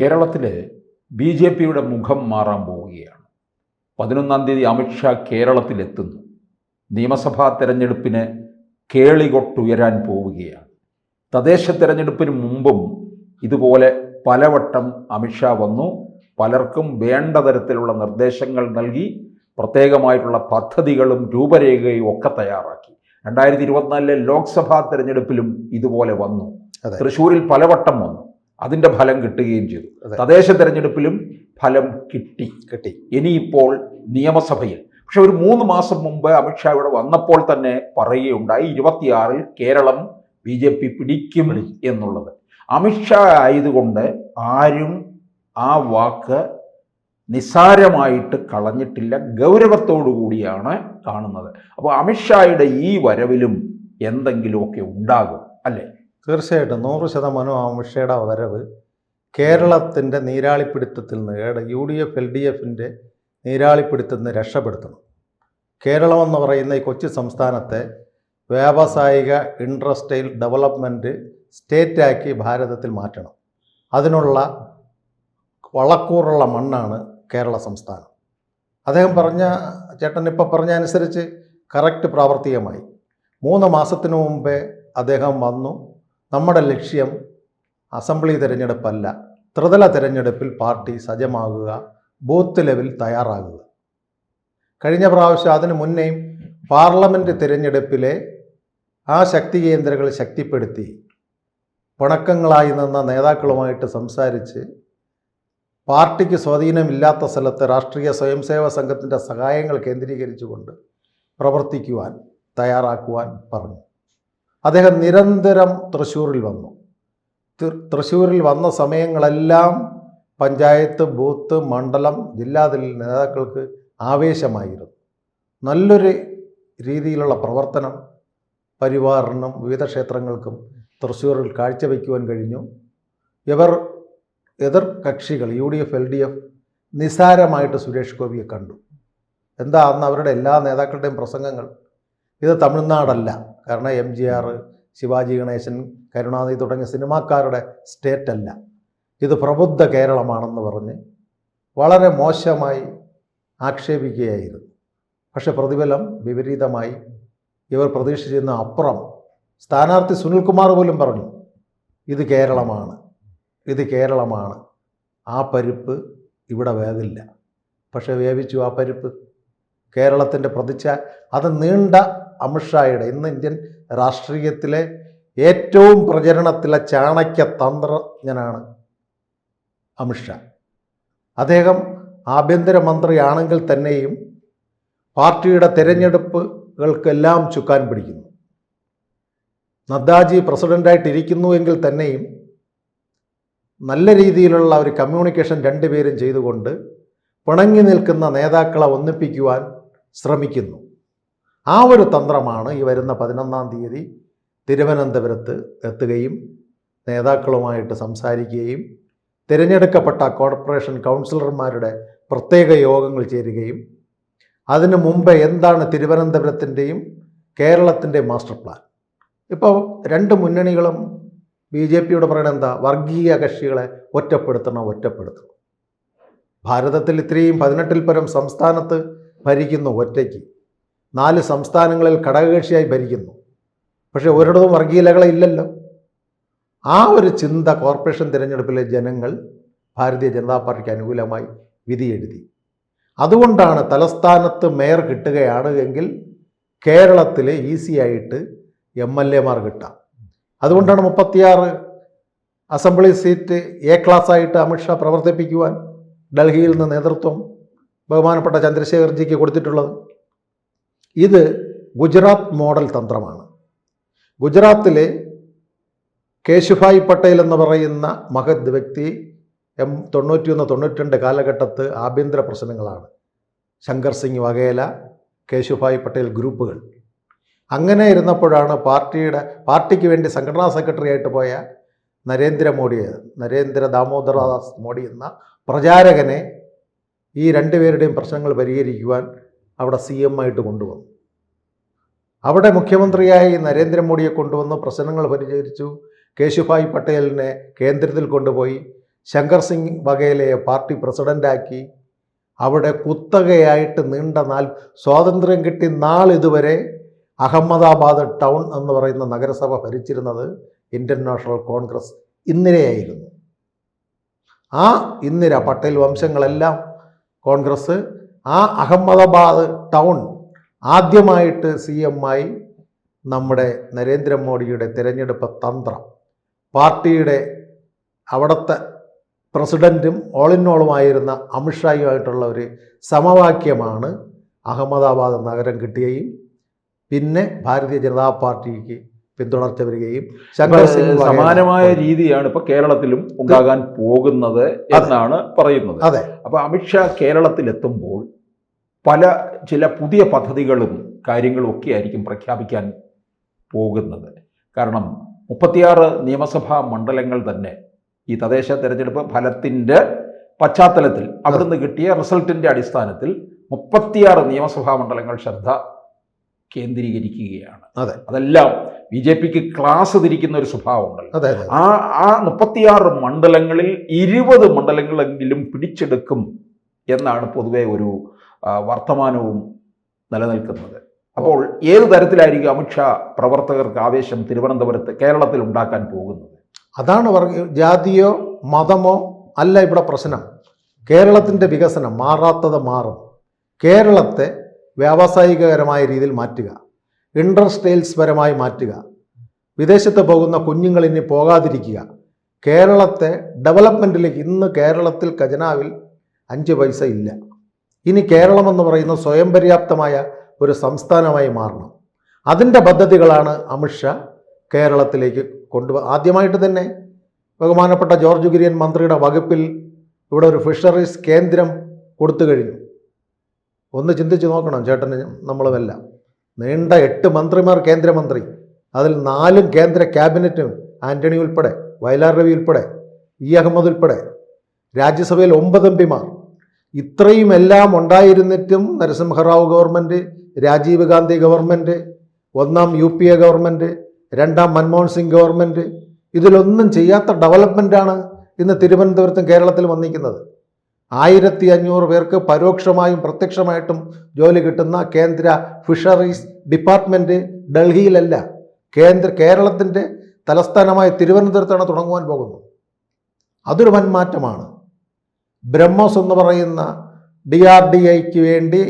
കേരളത്തിൽ B J പിയുടെ മുഖം മാറാൻ പോവുകയാണ്. പതിനൊന്നാം തീയതി അമിത്ഷാ കേരളത്തിലെത്തുന്നു. നിയമസഭാ തെരഞ്ഞെടുപ്പിന് കേളികൊട്ടുയരാൻ പോവുകയാണ്. തദ്ദേശ തെരഞ്ഞെടുപ്പിന് മുമ്പും ഇതുപോലെ പലവട്ടം അമിത്ഷാ വന്നു. പലർക്കും വേണ്ട തരത്തിലുള്ള നിർദ്ദേശങ്ങൾ നൽകി പ്രത്യേകമായിട്ടുള്ള പദ്ധതികളും രൂപരേഖയും ഒക്കെ തയ്യാറാക്കി. രണ്ടായിരത്തി ഇരുപത്തിനാലിലെ ലോക്സഭാ തെരഞ്ഞെടുപ്പിലും ഇതുപോലെ വന്നു. തൃശ്ശൂരിൽ പലവട്ടം വന്നു. അതിന്റെ ഫലം കിട്ടുകയും ചെയ്തു. തദ്ദേശ തെരഞ്ഞെടുപ്പിലും ഫലം കിട്ടി. കിട്ടി. ഇനിയിപ്പോൾ നിയമസഭയിൽ. പക്ഷെ ഒരു മൂന്ന് മാസം മുമ്പ് അമിത്ഷാ ഇവിടെ വന്നപ്പോൾ തന്നെ പറയുകയുണ്ടായി ഇരുപത്തിയാറിൽ കേരളം ബി ജെ പി പിടിക്കും എന്നുള്ളത്. അമിത്ഷാ ആയതുകൊണ്ട് ആരും ആ വാക്ക് നിസ്സാരമായിട്ട് കളഞ്ഞിട്ടില്ല. ഗൗരവത്തോടു കൂടിയാണ് കാണുന്നത്. അപ്പോൾ അമിത്ഷായുടെ ഈ വരവിലും എന്തെങ്കിലുമൊക്കെ ഉണ്ടാകും അല്ലേ? തീർച്ചയായിട്ടും നൂറ് ശതമാനം അമിത്ഷയുടെ വരവ് കേരളത്തിന്റെ നീരാളിപ്പിടുത്തത്തിൽ നിന്ന് U D F L D എഫിന്റെ നീരാളിപ്പിടുത്തത്തിൽ നിന്ന് രക്ഷപ്പെടുത്തണം. കേരളമെന്ന് പറയുന്ന ഈ കൊച്ചു സംസ്ഥാനത്തെ വ്യാവസായിക ഇൻഡസ്ട്രിയൽ ഡെവലപ്മെന്റ് സ്റ്റേറ്റാക്കി ഭാരതത്തിൽ മാറ്റണം. അതിനുള്ള വളക്കൂറുള്ള മണ്ണാണ് കേരള സംസ്ഥാനം. അദ്ദേഹം പറഞ്ഞ ചേട്ടൻ ഇപ്പോൾ പറഞ്ഞ അനുസരിച്ച് കറക്റ്റ് പ്രാവർത്തികമായി. മൂന്ന് മാസത്തിനു മുമ്പേ അദ്ദേഹം വന്നു. നമ്മുടെ ലക്ഷ്യം അസംബ്ലി തിരഞ്ഞെടുപ്പല്ല. ത്രിതല തിരഞ്ഞെടുപ്പിൽ പാർട്ടി സജ്ജമാകുക ബൂത്ത് ലെവൽ തയ്യാറാകുക. കഴിഞ്ഞ പ്രാവശ്യം അതിനു മുന്നേയും പാർലമെന്റ് തിരഞ്ഞെടുപ്പിലെ ആ ശക്തി കേന്ദ്രങ്ങൾ ശക്തിപ്പെടുത്തി. പിണക്കങ്ങളായി നിന്ന നേതാക്കളുമായിട്ട് സംസാരിച്ച് പാർട്ടിക്ക് സ്വാധീനമില്ലാത്ത സ്ഥലത്ത് രാഷ്ട്രീയ സ്വയംസേവ സംഘത്തിന്റെ സഹായങ്ങൾ കേന്ദ്രീകരിച്ചുകൊണ്ട് പ്രവർത്തിക്കുവാൻ തയ്യാറാക്കുവാൻ പറഞ്ഞു. അദ്ദേഹം നിരന്തരം തൃശ്ശൂരിൽ വന്നു. തൃശ്ശൂരിൽ വന്ന സമയങ്ങളെല്ലാം പഞ്ചായത്ത് ബൂത്ത് മണ്ഡലം ജില്ലാതിൽ നേതാക്കൾക്ക് ആവേശമായിരുന്നു. നല്ലൊരു രീതിയിലുള്ള പ്രവർത്തനം പരിവാറിനും വിവിധ ക്ഷേത്രങ്ങൾക്കും തൃശ്ശൂരിൽ കാഴ്ചവെക്കുവാൻ കഴിഞ്ഞു. ഇവർ എതിർ കക്ഷികൾ U D F L D F നിസ്സാരമായിട്ട് സുരേഷ് ഗോപിയെ കണ്ടു. എന്താ അന്ന് അവരുടെ എല്ലാ നേതാക്കളുടെയും പ്രസംഗങ്ങൾ? ഇത് തമിഴ്നാടല്ല. കാരണം M G R Sivaji Ganesan Karunanidhi തുടങ്ങിയ സിനിമാക്കാരുടെ സ്റ്റേറ്റ് അല്ല. ഇത് പ്രബുദ്ധ കേരളമാണെന്ന് പറഞ്ഞ് വളരെ മോശമായി ആക്ഷേപിക്കുകയായിരുന്നു. പക്ഷെ പ്രതിഫലം വിപരീതമായി ഇവർ പ്രതീക്ഷിച്ചിരുന്ന അപ്പുറം സ്ഥാനാർത്ഥി സുനിൽകുമാർ പോലും പറഞ്ഞു ഇത് കേരളമാണ് ഇത് കേരളമാണ് ആ പരിപ്പ് ഇവിടെ വേവില്ല. പക്ഷെ വേവിച്ചു ആ പരിപ്പ്. കേരളത്തിന്റെ പ്രതിച്ഛ അത് നീണ്ട അമിത്ഷായുടെ ഇന്ന് ഇന്ത്യൻ രാഷ്ട്രീയത്തിലെ ഏറ്റവും പ്രചരണത്തിലെ ചാണക്യ തന്ത്രജ്ഞനാണ് അമിത്ഷാ. അദ്ദേഹം ആഭ്യന്തരമന്ത്രിയാണെങ്കിൽ തന്നെയും പാർട്ടിയുടെ തിരഞ്ഞെടുപ്പുകൾക്കെല്ലാം ചുക്കാൻ പിടിക്കുന്നു. നദ്ദാജി പ്രസിഡന്റായിട്ടിരിക്കുന്നു എങ്കിൽ തന്നെയും നല്ല രീതിയിലുള്ള ഒരു കമ്മ്യൂണിക്കേഷൻ രണ്ടുപേരും ചെയ്തുകൊണ്ട് പിണങ്ങി നിൽക്കുന്ന നേതാക്കളെ ഒന്നിപ്പിക്കുവാൻ ശ്രമിക്കുന്നു. ആ ഒരു തന്ത്രമാണ് ഈ വരുന്ന പതിനൊന്നാം തീയതി തിരുവനന്തപുരത്ത് എത്തുകയും നേതാക്കളുമായിട്ട് സംസാരിക്കുകയും തിരഞ്ഞെടുക്കപ്പെട്ട കോർപ്പറേഷൻ കൗൺസിലർമാരുടെ പ്രത്യേക യോഗങ്ങൾ ചേരുകയും അതിനു മുമ്പ് എന്താണ് തിരുവനന്തപുരത്തിന്റെയും കേരളത്തിന്റെയും മാസ്റ്റർ പ്ലാൻ? ഇപ്പോൾ രണ്ട് മുന്നണികളും ബി ജെ പിയോട് പറയണത് എന്താ? വർഗീയ കക്ഷികളെ ഒറ്റപ്പെടുത്തണം ഒറ്റപ്പെടുത്തണം. ഭാരതത്തിൽ ഇത്രയും പതിനെട്ടിൽ പരം സംസ്ഥാനത്ത് ഭരിക്കുന്നു ഒറ്റയ്ക്ക്. നാല് സംസ്ഥാനങ്ങളിൽ ഘടകകക്ഷിയായി ഭരിക്കുന്നു. പക്ഷേ ഒരിടത്തും വർഗീയലകളെ ഇല്ലല്ലോ. ആ ഒരു ചിന്ത കോർപ്പറേഷൻ തിരഞ്ഞെടുപ്പിലെ ജനങ്ങൾ ഭാരതീയ ജനതാ പാർട്ടിക്ക് അനുകൂലമായി വിധിയെഴുതി. അതുകൊണ്ടാണ് തലസ്ഥാനത്ത് മേയർ കിട്ടുകയാണ് എങ്കിൽ കേരളത്തിൽ ഈസി ആയിട്ട് എം എൽ എമാർ കിട്ടാം. അതുകൊണ്ടാണ് മുപ്പത്തിയാറ് അസംബ്ലി സീറ്റ് എ ക്ലാസ് ആയിട്ട് അമിത്ഷാ പ്രവർത്തിപ്പിക്കുവാൻ ഡൽഹിയിൽ നിന്ന് നേതൃത്വം ബഹുമാനപ്പെട്ട ചന്ദ്രശേഖർജിക്ക് കൊടുത്തിട്ടുള്ളത്. ഇത് ഗുജറാത്ത് മോഡൽ തന്ത്രമാണ്. ഗുജറാത്തിലെ കേശുഭായ് പട്ടേൽ എന്ന് പറയുന്ന മഹത് വ്യക്തി എം തൊണ്ണൂറ്റിയൊന്ന് തൊണ്ണൂറ്റിരണ്ട് കാലഘട്ടത്ത് ആഭ്യന്തര പ്രശ്നങ്ങളാണ്. ശങ്കർ സിംഗ് വഘേല കേശുഭായ് പട്ടേൽ ഗ്രൂപ്പുകൾ. അങ്ങനെ ഇരുന്നപ്പോഴാണ് പാർട്ടിയുടെ പാർട്ടിക്ക് വേണ്ടി സംഘടനാ സെക്രട്ടറി ആയിട്ട് പോയ നരേന്ദ്രമോദിയെ നരേന്ദ്ര ദാമോദരദാസ് മോഡി എന്ന പ്രചാരകനെ ഈ രണ്ടുപേരുടെയും പ്രശ്നങ്ങൾ പരിഹരിക്കുവാൻ അവിടെ സി എം ആയിട്ട് കൊണ്ടുവന്നു. അവിടെ മുഖ്യമന്ത്രിയായി നരേന്ദ്രമോദിയെ കൊണ്ടുവന്ന് പ്രശ്നങ്ങൾ പരിഹരിച്ചു. കേശുഭായ് പട്ടേലിനെ കേന്ദ്രത്തിൽ കൊണ്ടുപോയി. ശങ്കർ സിംഗ് വഗേലയെ പാർട്ടി പ്രസിഡന്റാക്കി അവിടെ കുത്തകയായിട്ട് നീണ്ട നാൾ സ്വാതന്ത്ര്യം കിട്ടി നാളിതുവരെ അഹമ്മദാബാദ് ടൗൺ എന്ന് പറയുന്ന നഗരസഭ ഭരിച്ചിരുന്നത് ഇന്ത്യൻ നാഷണൽ കോൺഗ്രസ് ഇന്ദിരയായിരുന്നു. ആ ഇന്ദിര പട്ടേൽ വംശങ്ങളെല്ലാം കോൺഗ്രസ് ആ അഹമ്മദാബാദ് ടൗൺ ആദ്യമായിട്ട് സി എം ആയി നമ്മുടെ നരേന്ദ്രമോദിയുടെ തിരഞ്ഞെടുപ്പ് തന്ത്രം. പാർട്ടിയുടെ അവിടുത്തെ പ്രസിഡന്റും ഓൾ ഇൻ ഓളുമായിരുന്ന അമിത്ഷായുമായിട്ടുള്ള ഒരു സമവാക്യമാണ് അഹമ്മദാബാദ് നഗരം കിട്ടുകയും പിന്നെ ഭാരതീയ ജനതാ പാർട്ടിക്ക് പിന്തുടർച്ച വരികയും ശങ്കർ സിംഗ് വഗേല- സമാനമായ രീതിയാണ് ഇപ്പൊ കേരളത്തിലും ഉണ്ടാകാൻ പോകുന്നത് എന്നാണ് പറയുന്നത്. അതെ. അപ്പൊ അമിത്ഷാ കേരളത്തിലെത്തുമ്പോൾ പല ചില പുതിയ പദ്ധതികളും കാര്യങ്ങളും ഒക്കെ ആയിരിക്കും പ്രഖ്യാപിക്കാൻ പോകുന്നത്. കാരണം മുപ്പത്തിയാറ് നിയമസഭാ മണ്ഡലങ്ങൾ തന്നെ ഈ തദ്ദേശ തെരഞ്ഞെടുപ്പ് ഫലത്തിന്റെ പശ്ചാത്തലത്തിൽ അവിടുന്ന് കിട്ടിയ റിസൾട്ടിന്റെ അടിസ്ഥാനത്തിൽ മുപ്പത്തിയാറ് നിയമസഭാ മണ്ഡലങ്ങൾ ശ്രദ്ധ കേന്ദ്രീകരിക്കുകയാണ്. അതെ. അതെല്ലാം ബി ജെ പിക്ക് ക്ലാസ് തിരിക്കുന്ന ഒരു സ്വഭാവമുണ്ട് ആ ആ മുപ്പത്തിയാറ് മണ്ഡലങ്ങളിൽ ഇരുപത് മണ്ഡലങ്ങളെങ്കിലും പിടിച്ചെടുക്കും എന്നാണ് പൊതുവെ ഒരു വർത്തമാനവും നിലനിൽക്കുന്നത്. അപ്പോൾ ഏത് തരത്തിലായിരിക്കും അമിത്ഷാ പ്രവർത്തകർക്ക് ആവേശം തിരുവനന്തപുരത്ത് കേരളത്തിൽ ഉണ്ടാക്കാൻ പോകുന്നത്? അതാണ് ജാതിയോ മതമോ അല്ല ഇവിടെ പ്രശ്നം. കേരളത്തിന്റെ വികസനം മാറാത്തത് മാറും. കേരളത്തെ വ്യാവസായികപരമായ രീതിയിൽ മാറ്റുക. ഇൻഡസ്ട്രിയൽസ് പരമായി മാറ്റുക. വിദേശത്ത് പോകുന്ന കുഞ്ഞുങ്ങൾ ഇനി പോകാതിരിക്കുക. കേരളത്തെ ഡെവലപ്മെന്റിലേക്ക് ഇന്ന് കേരളത്തിൽ ഖജനാവിൽ അഞ്ച് പൈസ ഇല്ല. ഇനി കേരളം എന്ന് പറയുന്ന സ്വയം പര്യാപ്തമായ ഒരു സംസ്ഥാനമായി മാറണം. അതിന്റെ പദ്ധതികളാണ് അമിത്ഷാ കേരളത്തിലേക്ക് കൊണ്ടു ആദ്യമായിട്ട് തന്നെ ബഹുമാനപ്പെട്ട ജോർജ് കുര്യൻ മന്ത്രിയുടെ വകുപ്പിൽ ഇവിടെ ഒരു ഫിഷറീസ് കേന്ദ്രം കൊടുത്തു കഴിഞ്ഞു. ഒന്ന് ചിന്തിച്ച് നോക്കണം ചേട്ടന് നമ്മളുമെല്ലാം നീണ്ട എട്ട് മന്ത്രിമാർ കേന്ദ്രമന്ത്രി. അതിൽ നാലും കേന്ദ്ര ക്യാബിനറ്റും ആന്റണി ഉൾപ്പെടെ വയലാർ രവി ഉൾപ്പെടെ ഇ അഹമ്മദ് ഉൾപ്പെടെ. രാജ്യസഭയിൽ ഒമ്പത് എം പിമാർ ഇത്രയും എല്ലാം ഉണ്ടായിരുന്നിട്ടും നരസിംഹറാവു ഗവൺമെന്റ് രാജീവ് ഗാന്ധി ഗവൺമെന്റ് ഒന്നാം യു പി എ ഗവൺമെന്റ് രണ്ടാം മൻമോഹൻ സിംഗ് ഗവൺമെന്റ് ഇതിലൊന്നും ചെയ്യാത്ത ഡെവലപ്മെന്റാണ് ഇന്ന് തിരുവനന്തപുരത്തും കേരളത്തിലും വന്നിരിക്കുന്നത്. ആയിരത്തി അഞ്ഞൂറ് പേർക്ക് പരോക്ഷമായും പ്രത്യക്ഷമായിട്ടും ജോലി കിട്ടുന്ന കേന്ദ്ര ഫിഷറീസ് ഡിപ്പാർട്ട്മെന്റ് ഡൽഹിയിലല്ല. കേന്ദ്ര കേരളത്തിന്റെ തലസ്ഥാനമായ തിരുവനന്തപുരത്താണ് തുടങ്ങുവാൻ പോകുന്നത്. അതൊരു വൻമാറ്റമാണ് ബ്രഹ്മോസ് എന്ന് പറയുന്ന ഡി ആർ ഡി ഐക്ക് വേണ്ടി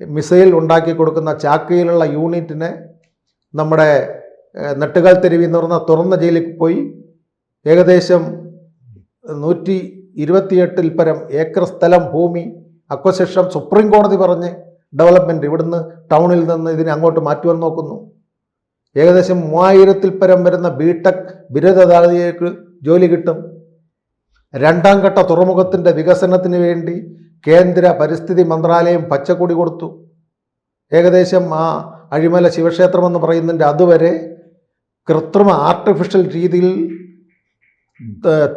മിസൈൽ ഉണ്ടാക്കി കൊടുക്കുന്ന ചാക്കയിലുള്ള യൂണിറ്റിനെ നമ്മുടെ നെട്ടുകാൽ തെരുവിൽ എന്ന് തുറന്ന ജയിലിൽ പോയി ഏകദേശം നൂറ്റി ഇരുപത്തിയെട്ടിൽ പരം ഏക്കർ സ്ഥലം ഭൂമി അക്വശേഷം സുപ്രീം കോടതി പറഞ്ഞ് ഡെവലപ്മെന്റ് ഇവിടുന്ന് ടൗണിൽ നിന്ന് ഇതിനെ അങ്ങോട്ട് മാറ്റുവാൻ നോക്കുന്നു. ഏകദേശം മൂവായിരത്തിൽ പരം വരുന്ന ബിടെക് ബിരുദധാരികൾക്ക് ജോലി കിട്ടും. രണ്ടാം ഘട്ട തുറമുഖത്തിന്റെ വികസനത്തിന് വേണ്ടി കേന്ദ്ര പരിസ്ഥിതി മന്ത്രാലയം പച്ചക്കൊടി കൊടുത്തു. ഏകദേശം ആ അഴിമല ശിവക്ഷേത്രം എന്ന് പറയുന്നതിന്റെ അതുവരെ കൃത്രിമ ആർട്ടിഫിഷ്യൽ രീതിയിൽ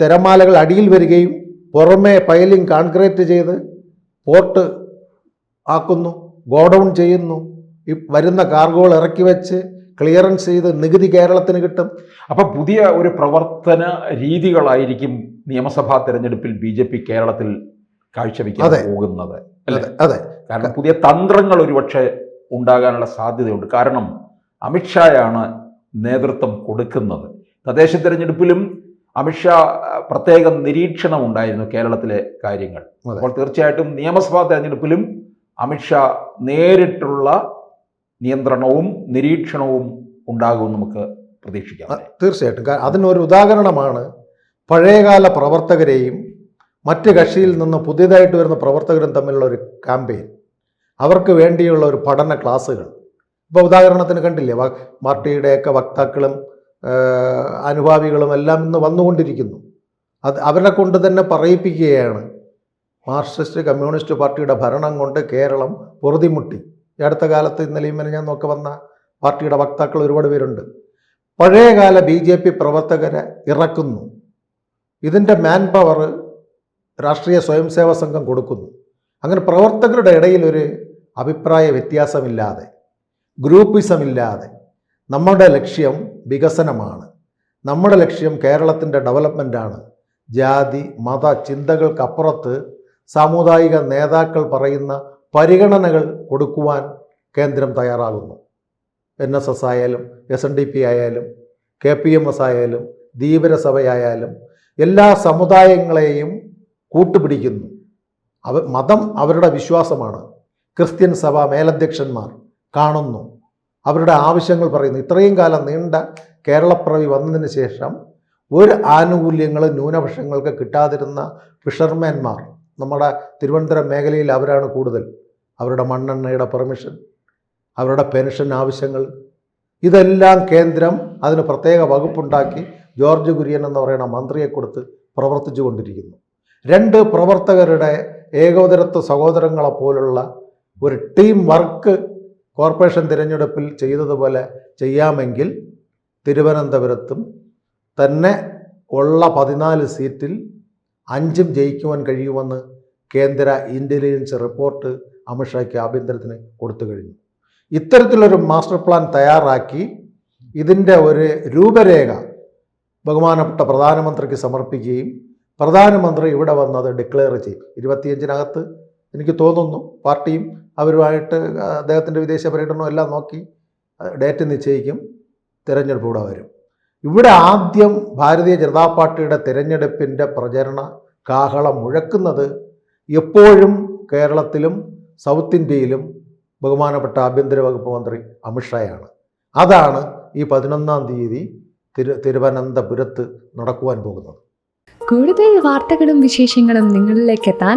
തിരമാലകൾ അടിയിൽ വരികയും പുറമേ പൈലിംഗ് കോൺക്രീറ്റ് ചെയ്ത് പോർട്ട് ആക്കുന്നു ഗോഡൗൺ ചെയ്യുന്നു. ഈ വരുന്ന കാർഗോൾ ഇറക്കി വെച്ച് ക്ലിയറൻസ് ചെയ്ത് നികുതി കേരളത്തിന് കിട്ടും. അപ്പോൾ പുതിയ ഒരു പ്രവർത്തന രീതികളായിരിക്കും നിയമസഭാ തെരഞ്ഞെടുപ്പിൽ ബി ജെ പി കേരളത്തിൽ കാഴ്ചവെക്കാൻ പോകുന്നത് അല്ലേ? അതെ അതെ. കാരണം പുതിയ തന്ത്രങ്ങൾ ഒരുപക്ഷെ ഉണ്ടാകാനുള്ള സാധ്യതയുണ്ട്. കാരണം അമിത്ഷായാണ് നേതൃത്വം കൊടുക്കുന്നത്. തദ്ദേശ തെരഞ്ഞെടുപ്പിലും അമിത്ഷാ പ്രത്യേകം നിരീക്ഷണം ഉണ്ടായിരുന്നു കേരളത്തിലെ കാര്യങ്ങൾ. അപ്പോൾ തീർച്ചയായിട്ടും നിയമസഭാ തെരഞ്ഞെടുപ്പിലും അമിത്ഷാ നേരിട്ടുള്ള നിയന്ത്രണവും നിരീക്ഷണവും ഉണ്ടാകും നമുക്ക് പ്രതീക്ഷിക്കാം. തീർച്ചയായിട്ടും. അതിനൊരു ഉദാഹരണമാണ് പഴയകാല പ്രവർത്തകരെയും മറ്റ് കക്ഷിയിൽ നിന്ന് പുതിയതായിട്ട് വരുന്ന പ്രവർത്തകരും തമ്മിലുള്ള ഒരു ക്യാമ്പയിൻ അവർക്ക് വേണ്ടിയുള്ള ഒരു പഠന ക്ലാസ്സുകൾ. ഇപ്പോൾ ഉദാഹരണത്തിന് കണ്ടില്ലേ പാർട്ടിയുടെയൊക്കെ വക്താക്കളും അനുഭാവികളും എല്ലാം ഇന്ന് വന്നുകൊണ്ടിരിക്കുന്നു. അത് അവരെ കൊണ്ട് തന്നെ പറയിപ്പിക്കുകയാണ്. മാർക്സിസ്റ്റ് കമ്മ്യൂണിസ്റ്റ് പാർട്ടിയുടെ ഭരണം കൊണ്ട് കേരളം പൊറുതിമുട്ടി. ഈ അടുത്ത കാലത്ത് ഇന്നലെയും ഞാൻ നോക്കി വന്ന പാർട്ടിയുടെ വക്താക്കൾ ഒരുപാട് പേരുണ്ട്. പഴയകാല ബി ജെ പി പ്രവർത്തകരെ ഇറക്കുന്നു. ഇതിന്റെ മാൻ പവർ രാഷ്ട്രീയ സ്വയം സേവാ സംഘം കൊടുക്കുന്നു. അങ്ങനെ പ്രവർത്തകരുടെ ഇടയിൽ ഒരു അഭിപ്രായ വ്യത്യാസമില്ലാതെ ഗ്രൂപ്പിസമില്ലാതെ നമ്മുടെ ലക്ഷ്യം വികസനമാണ്. നമ്മുടെ ലക്ഷ്യം കേരളത്തിന്റെ ഡെവലപ്മെന്റാണ് ജാതി മത ചിന്തകൾക്കപ്പുറത്ത് സാമുദായിക നേതാക്കൾ പറയുന്ന പരിഗണനകൾ കൊടുക്കുവാൻ കേന്ദ്രം തയ്യാറാകുന്നു. എൻ എസ് എസ് ആയാലും എസ് എൻ ഡി പി ആയാലും കെ പി എം എസ് ആയാലും ധീവരസഭയായാലും എല്ലാ സമുദായങ്ങളെയും കൂട്ടുപിടിക്കുന്നു. അവ മതം അവരുടെ വിശ്വാസമാണ്. ക്രിസ്ത്യൻ സഭ മേലധ്യക്ഷന്മാർ കാണുന്നു. അവരുടെ ആവശ്യങ്ങൾ പറയുന്നു. ഇത്രയും കാലം നീണ്ട കേരളപ്പിറവി വന്നതിന് ശേഷം ഒരു ആനുകൂല്യങ്ങളും ന്യൂനപക്ഷങ്ങൾക്ക് കിട്ടാതിരുന്ന ഫിഷർമാൻമാർ നമ്മുടെ തിരുവനന്തപുരം മേഖലയിൽ അവരാണ് കൂടുതൽ. അവരുടെ മണ്ണെണ്ണയുടെ പെർമിഷൻ അവരുടെ പെൻഷൻ ആവശ്യങ്ങൾ ഇതെല്ലാം കേന്ദ്രം അതിന് പ്രത്യേക വകുപ്പുണ്ടാക്കി ജോർജ് കുര്യൻ എന്ന് പറയുന്ന മന്ത്രിയെ കൊടുത്ത് പ്രവർത്തിച്ചു കൊണ്ടിരിക്കുന്നു. രണ്ട് പ്രവർത്തകരുടെ ഏകോദരത്വ സഹോദരങ്ങളെ പോലുള്ള ഒരു ടീം വർക്ക് കോർപ്പറേഷൻ തിരഞ്ഞെടുപ്പിൽ ചെയ്തതുപോലെ ചെയ്യാമെങ്കിൽ തിരുവനന്തപുരത്തും തന്നെ ഉള്ള പതിനാല് സീറ്റിൽ അഞ്ചും ജയിക്കുവാൻ കഴിയുമെന്ന് കേന്ദ്ര ഇന്റലിജൻസ് റിപ്പോർട്ട് അമിത്ഷായ്ക്ക് ആഭ്യന്തരത്തിന് കൊടുത്തു കഴിഞ്ഞു. ഇത്തരത്തിലൊരു മാസ്റ്റർ പ്ലാൻ തയ്യാറാക്കി ഇതിന്റെ ഒരു രൂപരേഖ ബഹുമാനപ്പെട്ട പ്രധാനമന്ത്രിക്ക് സമർപ്പിക്കുകയും പ്രധാനമന്ത്രി ഇവിടെ വന്നത് ഡിക്ലെയർ ചെയ്യും. ഇരുപത്തിയഞ്ചിനകത്ത് എനിക്ക് തോന്നുന്നു പാർട്ടിയും അവരുമായിട്ട് അദ്ദേഹത്തിന്റെ വിദേശ പര്യടനവും എല്ലാം നോക്കി ഡേറ്റ് നിശ്ചയിക്കും തിരഞ്ഞെടുപ്പ് ഇവിടെ വരും. ഇവിടെ ആദ്യം ഭാരതീയ ജനതാ പാർട്ടിയുടെ തിരഞ്ഞെടുപ്പിന്റെ പ്രചരണ കാഹളം മുഴക്കുന്നത് എപ്പോഴും കേരളത്തിലും സൗത്ത് ഇന്ത്യയിലും ബഹുമാനപ്പെട്ട ആഭ്യന്തര വകുപ്പ് മന്ത്രി അമിത്ഷായാണ് അതാണ് ഈ പതിനൊന്നാം തീയതി തിരു തിരുവനന്തപുരത്ത് നടക്കുവാൻ പോകുന്നത്. കൂടുതൽ വാർത്തകളും വിശേഷങ്ങളും നിങ്ങളിലേക്ക് എത്താൻ